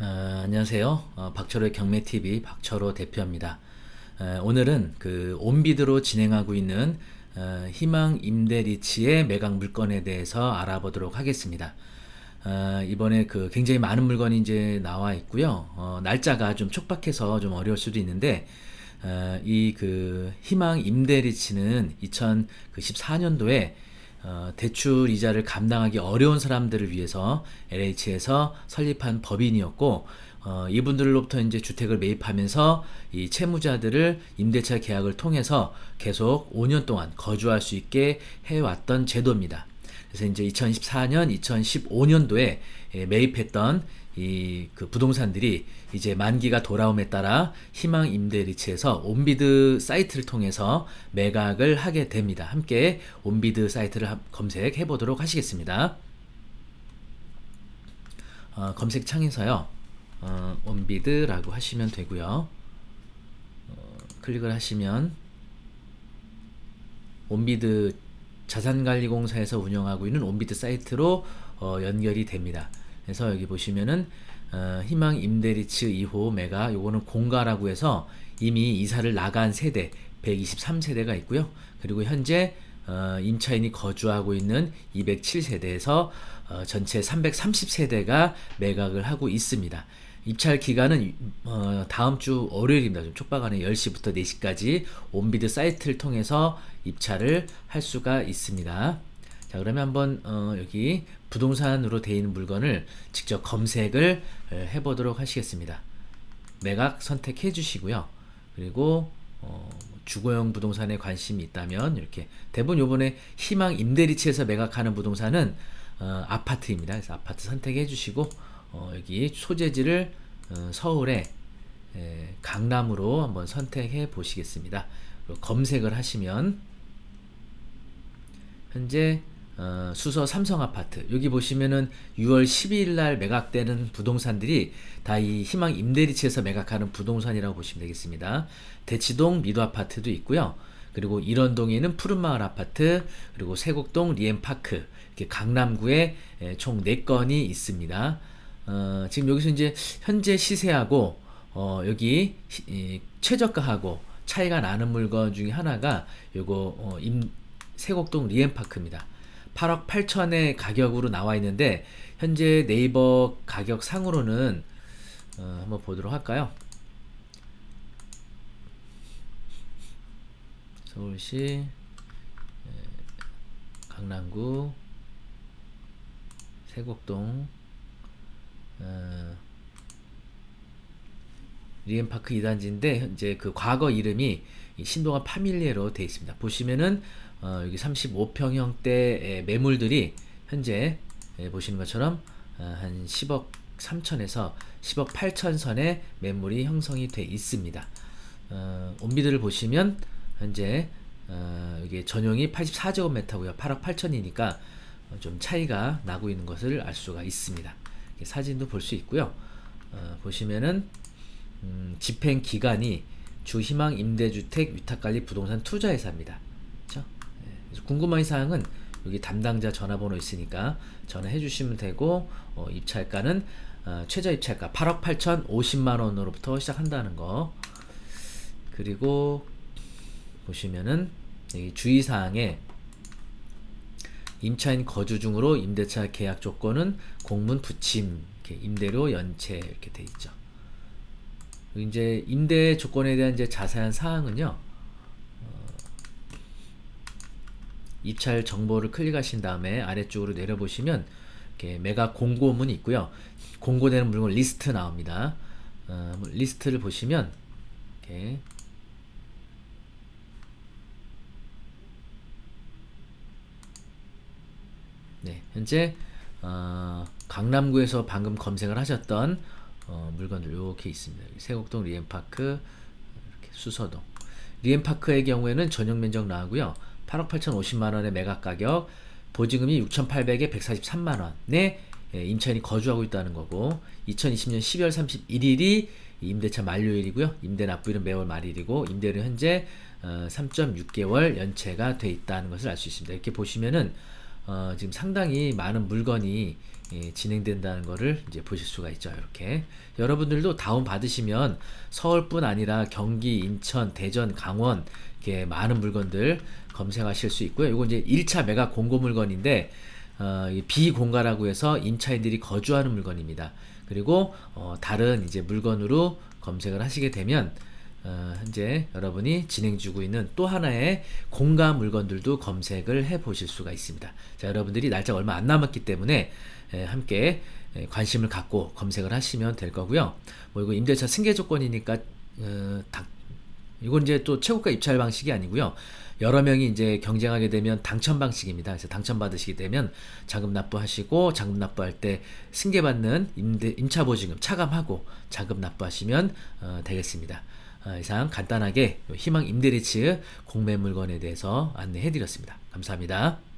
어, 안녕하세요. 어, 박철호의 경매TV 박철호 대표입니다. 어, 오늘은 그 온비드로 진행하고 있는 어, 희망 임대리치의 매각 물건에 대해서 알아보도록 하겠습니다. 어, 이번에 그 굉장히 많은 물건이 이제 나와 있고요. 어, 날짜가 좀 촉박해서 좀 어려울 수도 있는데 어, 이그 희망 임대리치는 2014년도에 어, 대출 이자를 감당하기 어려운 사람들을 위해서 LH에서 설립한 법인이었고 어, 이분들로부터 이제 주택을 매입하면서 이 채무자들을 임대차 계약을 통해서 계속 5년 동안 거주할 수 있게 해왔던 제도입니다. 그래서 이제 2014년, 2015년도에 예, 매입했던 이 그 부동산들이 이제 만기가 돌아옴에 따라 희망 임대 리츠에서 온비드 사이트를 통해서 매각을 하게 됩니다. 함께 온비드 사이트를 함- 검색해 보도록 하시겠습니다. 어, 검색 창에서요. 어, 온비드라고 하시면 되고요. 어, 클릭을 하시면 온비드 자산관리공사에서 운영하고 있는 온비드 사이트로 어, 연결이 됩니다. 그래서 여기 보시면은 어, 희망 임대리츠 2호 메가 요거는 공가라고 해서 이미 이사를 나간 세대 123세대가 있고요. 그리고 현재 어, 임차인이 거주하고 있는 207세대에서 어, 전체 330세대가 매각을 하고 있습니다. 입찰 기간은 어, 다음 주 월요일입니다. 좀 촉박하네 10시부터 4시까지 온비드 사이트를 통해서 입찰을 할 수가 있습니다. 자 그러면 한번 어, 여기 부동산으로 되어 있는 물건을 직접 검색을 에, 해보도록 하시겠습니다. 매각 선택해 주시고요. 그리고 어, 주거용 부동산에 관심이 있다면 이렇게 대부분 요번에 희망 임대리치에서 매각하는 부동산은 어, 아파트입니다. 그래서 아파트 선택해 주시고 어, 여기 소재지를 어, 서울에 에, 강남으로 한번 선택해 보시겠습니다. 검색을 하시면 현재 어, 수서 삼성 아파트 여기 보시면은 6월 12일 날 매각되는 부동산들이 다 이 희망 임대리치에서 매각하는 부동산이라고 보시면 되겠습니다. 대치동 미도 아파트도 있고요. 그리고 일원동에는 푸른마을 아파트 그리고 세곡동 리엠파크 이렇게 강남구에 에, 총 4건이 있습니다. 어, 지금 여기서 이제 현재 시세하고 어, 여기 시- 이, 최저가하고 차이가 나는 물건 중에 하나가 요거 어, 임 세곡동 리엠파크입니다. 8억 8천의 가격으로 나와 있는데 현재 네이버 가격 상으로는 어, 한번 보도록 할까요? 서울시 에, 강남구 세곡동 어, 리엠파크 2단지인데 현재 그 과거 이름이 이 신동아 파밀리에로 되어 있습니다. 보시면은 어, 여기 35평형대 매물들이 현재 예, 보시는 것처럼 어, 한 10억 3천에서 10억 8천 선의 매물이 형성이 돼 있습니다. 어, 온비드를 보시면 현재 어, 여기 전용이 84제곱미터고요. 8억 8천이니까 좀 차이가 나고 있는 것을 알 수가 있습니다. 사진도 볼 수 있고요. 어, 보시면은 음, 집행 기간이 주희망 임대주택 위탁관리 부동산 투자회사입니다. 그렇죠? 예, 궁금한 사항은 여기 담당자 전화번호 있으니까 전화해 주시면 되고 어, 입찰가는 어, 최저 입찰가 8억 8천 50만 원으로부터 시작한다는 거. 그리고 보시면은 여기 주의 사항에 임차인 거주 중으로 임대차 계약 조건은 공문 부침, 임대료 연체 이렇게 돼 있죠. 이제 임대 조건에 대한 이제 자세한 사항은요. 어, 입찰 정보를 클릭하신 다음에 아래쪽으로 내려보시면 이렇게 매각 공고문이 있고요. 공고되는 물건 리스트 나옵니다. 어, 리스트를 보시면 이렇게 네, 현재 어, 강남구에서 방금 검색을 하셨던 어, 물건들 이렇게 있습니다. 세곡동 리엠파크, 수서동. 리엠파크의 경우에는 전용 면적 나오고요. 8억 8,050만 원의 매각 가격, 보증금이 6,800에 143만 원에 예, 임차인이 거주하고 있다는 거고, 2020년 12월 31일이 임대차 만료일이고요. 임대 납부일은 매월 말일이고, 임대료 현재 어, 3.6개월 연체가 돼 있다는 것을 알 수 있습니다. 이렇게 보시면은 어, 지금 상당히 많은 물건이 예, 진행된다는 거를 이제 보실 수가 있죠. 이렇게 여러분들도 다운 받으시면 서울뿐 아니라 경기, 인천, 대전, 강원 이렇게 많은 물건들 검색하실 수 있고요. 이거 이제 1차 메가 공고 물건인데 어, 이 비공가라고 해서 임차인들이 거주하는 물건입니다. 그리고 어, 다른 이제 물건으로 검색을 하시게 되면 어, 현재 여러분이 진행 중고 있는 또 하나의 공가 물건들도 검색을 해 보실 수가 있습니다. 자, 여러분들이 날짜가 얼마 안 남았기 때문에 에, 함께 에, 관심을 갖고 검색을 하시면 될 거고요. 뭐 이거 임대차 승계 조건이니까 어, 다, 이건 이제 또 최고가 입찰 방식이 아니고요. 여러 명이 이제 경쟁하게 되면 당첨 방식입니다. 그래서 당첨 받으시게 되면 자금 납부하시고 자금 납부할 때 승계받는 임대, 임차 보증금 차감하고 자금 납부하시면 어, 되겠습니다. 어, 이상 간단하게 희망 임대리츠 공매 물건에 대해서 안내해 드렸습니다. 감사합니다.